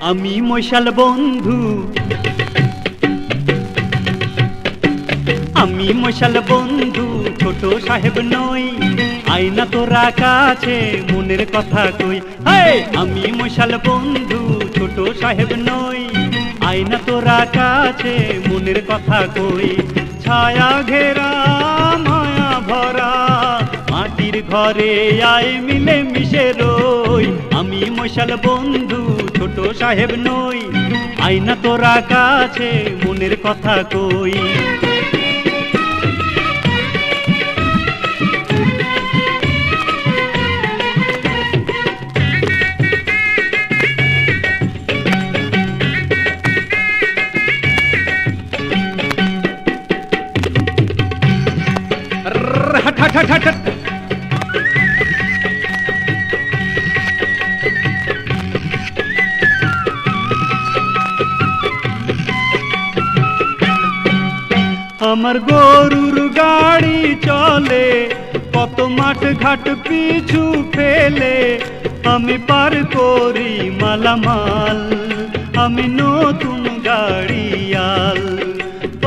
আমি মশাল বন্ধু। আমি মশাল বন্ধু, ছোট সাহেব নই। আয়না তোরা কাছে, মনের কথা কই। আমি মশাল বন্ধু, ছোট সাহেব নই। আয়না তোরা কাছে, মনের কথা কই। ছায়া ঘেরা ঘরে আয় মিলে মিশে রই। আমি মশাল বন্ধু, ছোট সাহেব নই। আয়না তোরা কাছে মনের কথা কই। হাট হাট হাট আমার গরুর গাড়ি চলে, কত মাঠ ঘাট পিছু ফেলে, আমি পার করি মালামাল, আমি নতুন গাড়িয়াল।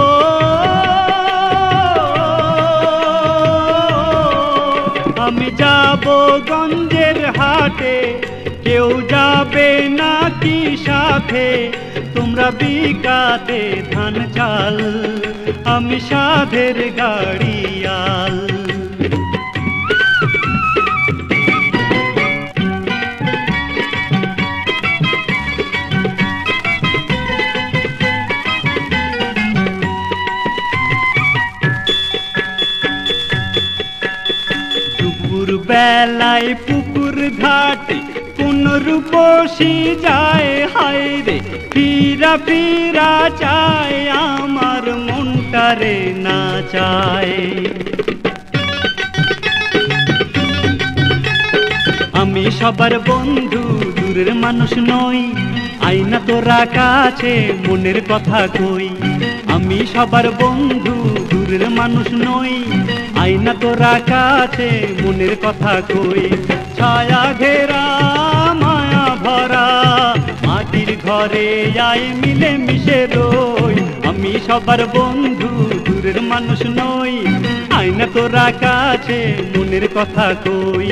ও, আমি যাব গঞ্জের হাটে, কেউ যাবে নাকি সাথে, তোমরা বিকাতে ধান চাল আমি সাধের গাড়িয়াল। বেলায় পুকুর ঘাটে কোন রূপসী যায়? হায় রে ফিরা ফিরা চায় মনটারে না চায়। আমি সবার বন্ধু, দূরের মানুষ নই। আইনা তোরা কাছে, মনের কথা কই। আমি সবার বন্ধু, দূরের মানুষ নই। আইনা তোরা কাছে, মনের কথা কই। ছায়া ঘেরা, মায়া ভরা, মাটির ঘরে আয় মিলে মিশে রই। আমি সবার বন্ধু মানুষ নই আইনা তোরা কাছে মনের কথা কই।